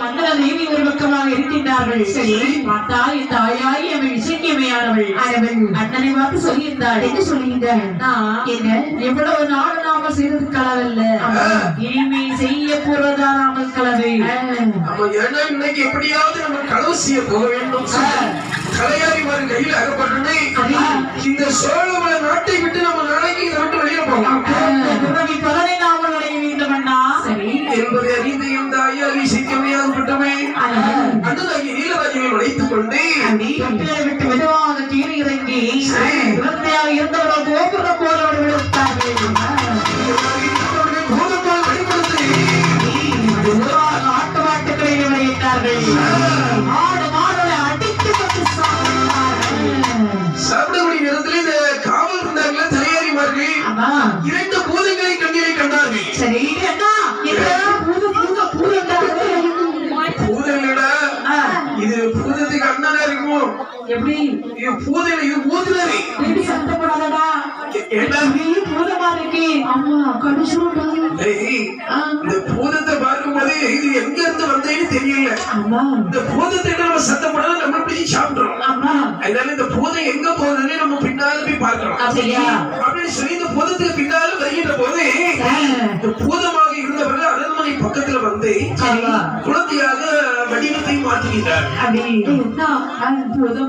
மங்கள தேவி ஒரு பக்கமாக இருக்கின்றார்கள். சரி. பார்த்தால் என் தாயாய் அவள் இசைக்கியமையானவள். அவள் அண்ணனை பார்த்து சொல்லியிருந்தாள் என்ன சொல்லியிருந்தாள் என்ன? எவ்வளவு நாள் நாம செய்தது களவல்ல இனிமே செய்ய போறதா நாம களவு நம்ம ஏன்னா இன்னைக்கு எப்படியாவது நம்ம களவு செய்ய போக வேண்டும். கலையாரிமார் கையில் அகப்பட்டு இந்த சோழவள அண்ணனாகி நீலராஜனை உழைத்துக் கொண்டு தொட்டிலை விட்டு மெதுவாக கீழே இறங்கி குழந்தையாக இருந்தவர்கள் கோபுர போலோடு விழுத்தார்கள் எப்படி? இது பூதம் இது பூதனரி எப்படி சத்தப்படாதடா. நீ பூதமா இருக்கு? ஆமா கடிச்சுட்டாங்க ஏய், இந்த பூதத்தை பார்க்கும்போது இது எங்க இருந்து வந்தேன்னு தெரியல. ஆமா இந்த பூதத்தை நம்ம சத்தம் போடாத நம்ம பிடிச்சி சாப்பிடுறோம்? ஆமா அதனால இந்த பூதம் எங்க போகுதுன்னு நம்ம பின்னால போய் பார்க்கிறோம் அப்படியா? அப்படின்னு சொல்லி இந்த பூதத்துக்கு பின்னால வருகின்ற போது இந்த பூதமாக இருந்தவர்கள் அரண்மனை பக்கத்துல வந்து குழந்தையாக வடிவத்தை மாற்றுகின்றார். அப்படி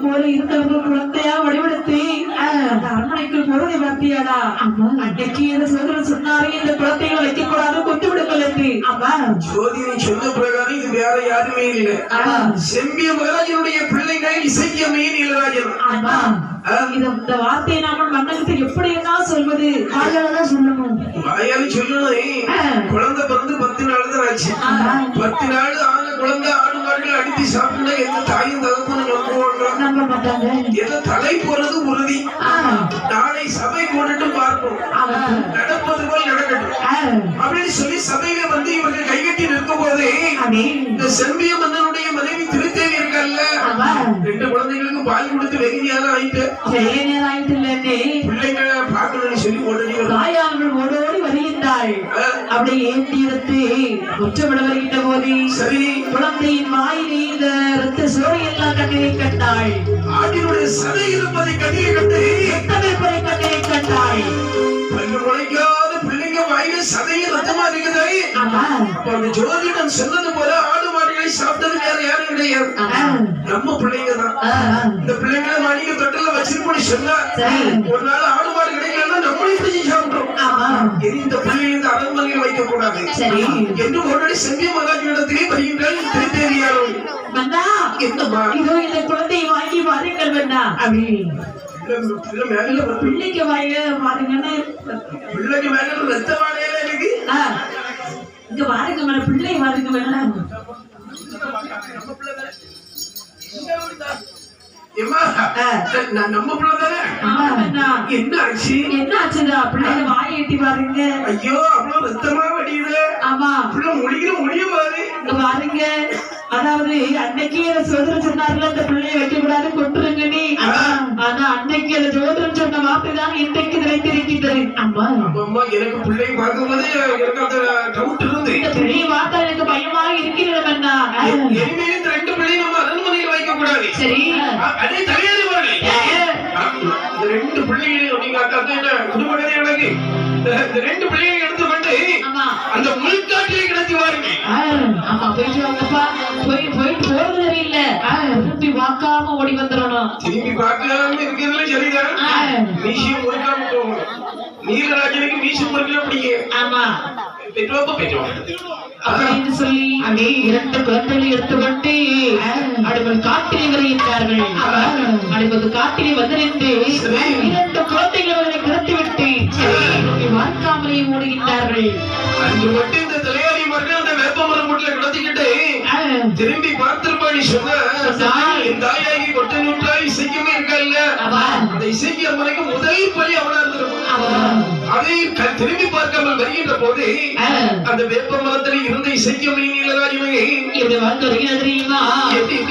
போல இருந்தவர்கள் குழந்தையா வடிவெடுத்து அந்த அரண்மனைக்குள் போறதை பார்த்தியாடா அன்னைக்கு என்ன சொல்ற சொன்னாரு இந்த குழந்தைகளை வைக்க கூடாது கொத்து விடுங்கள் என்று ஆமா ஜோதியை சொன்ன பிரகாரம் இது வேற யாருமே இல்லை. செம்பிய மகாராஜனுடைய பிள்ளைகள் இசைக்கியமே மெயின் ஆமா இந்த வார்த்தையை நாம மன்னனுக்கு எப்படி என்ன சொல்வது வாயாலதான் சொல்லணும் வாயாலும் சொல்லணும் குழந்தை பிறந்து பத்து நாள் தான் ஆச்சு. பத்து நாள் ஆன குழந்தை அடித்து சாப்பிட்டா எந்த தாயும் தகப்பனும் நம்புவாங்க எந்த தலை போறது உறுதி. நாளை சபை போட்டுட்டு பார்ப்போம். நடப்பது போல் நடக்கட்டும். அப்படின்னு சொல்லி சபையில வந்து இவர்கள் கைகட்டி நிற்கும் போது இந்த செம்பிய மன்னனுடைய மனைவி திருத்தேவி இருக்கல்ல ரெண்டு குழந்தைகளுக்கு பால் கொடுத்து வெகுதியான ஆயிட்டு அப்படியே ஏந்தி எடுத்து குற்றமிட வருகின்ற போது சரி. குழந்தையின் வாயிலே இந்த ரத்த சோறை எல்லாம் கண்ணீரை கண்டாள் ஆட்டினுடைய சதை இருப்பதை கண்ணிலே கண்டு ரத்தமிருப்பதை கண்ணீரை கண்டாள் பல்லு முளைக்காத பிள்ளைங்க வாயில சதையும் ரத்தமா இருக்குது அப்ப ஜோதிடன் சொன்னது போல ஆடு மாடுகளை சாப்பிட்டது வேற யாரும் கிடையாது. நம்ம பிள்ளைங்க தான். இந்த பிள்ளைங்களை மணிக்கு தொட்டில வச்சிருப்போம்னு சொன்னா. ஒரு நாள் ஆடு மாடு கிடைக்கலன்னா நம்மளே பிடிச்சி சாப்பிட்டோம் இனி இந்த பிள்ளைகளை இந்த அரண்மனையில் வைக்க கூடாது சரி. என்று முன்னாடி செம்பிய மகாஜனிடத்திலே வருகின்றால் திருத்தேவியாரும். இதோ இந்த குழந்தையை வாங்கி மேல வந்து. பிள்ளைக்கு வாங்க பாருங்கன்னு பிள்ளைக்கு மேல ரத்த வாடையில இருக்கு இங்க பாருங்க மன பிள்ளை பாருங்க நம்ம பிள்ளை தானே? ஆமா மன்னா என்ன ஆச்சு? என்ன ஆச்சுடா? பிள்ளைங்க வாயை எட்டி பாருங்க. ஐயோ அவ்வளவு ரத்தமா வடியுது. ஆமா. பிள்ளை முடிக்கிற முடிய பாரு இங்க பாருங்க. அதாவது அன்னைக்கு சோதரன் சொன்னார்ல இந்த பிள்ளைய வைக்க கூடாது கொண்டுருங்க நீ ஆனா அன்னைக்கு அந்த ஜோதிடன் சொன்ன வார்த்தை தான் இன்றைக்கு அம்மா அம்மா. எனக்கு பிள்ளை பார்க்கும்போது எனக்கு அந்த டவுட் இருந்து இந்த பெரிய வார்த்தை எனக்கு பயமாக இருக்கிறது அண்ணா ரெண்டு நம்ம கூடாது சரி. அதே தலையாரி வரலை ரெண்டு பிள்ளைகளையும் நீங்க அக்கா என்ன? குடும்பக்கதை எனக்கு. இந்த ரெண்டு பிள்ளைகளை எடுத்துக்கொண்டு ஆமா. அந்த முழுக்காட்டிலே கிடத்தி வாருங்க. ஆமா போயிட்டு வாங்கப்பா. போய் போயிட்டு போறது சரியில்லை. ஆ, திருப்பி பார்க்காம ஓடி வந்துடணும். திரும்பி பார்க்காம இருக்கிறதுல சரிதான். ஆ, மீசியம் முறுக்காம போகணும். நீலராஜனுக்கு ஆமா. பெற்றோப்ப பெற்றோம் அப்படின்னு சொல்லி இரண்டு குழந்தைகளை எடுத்துக்கொண்டு அடுப்பது காட்டிலே வருகின்றார்கள் அடுப்பது காட்டிலே வந்து நின்று இரண்டு குழந்தைகளை அவர்களை பார்க்காமலே ஓடுகின்றார்கள். அன்று மட்டும் இந்த தலையாரி மர்கள் அந்த வேப்பமரம் வீட்டுல கிடத்திக்கிட்டு திரும்பி பார்த்திருப்பாடி சொன்ன என் தாயாகி கொட்டை நூற்றாய் இசைக்குமே இருக்கல்ல. ஆமா. அந்த இசைக்கு அம்மனுக்கு முதல் ஆமா. அதை திரும்பி பார்க்காமல் வருகின்ற போது அந்த வேப்ப மரத்தில் இருந்த இசைக்கும் நீலராஜ் எப்படி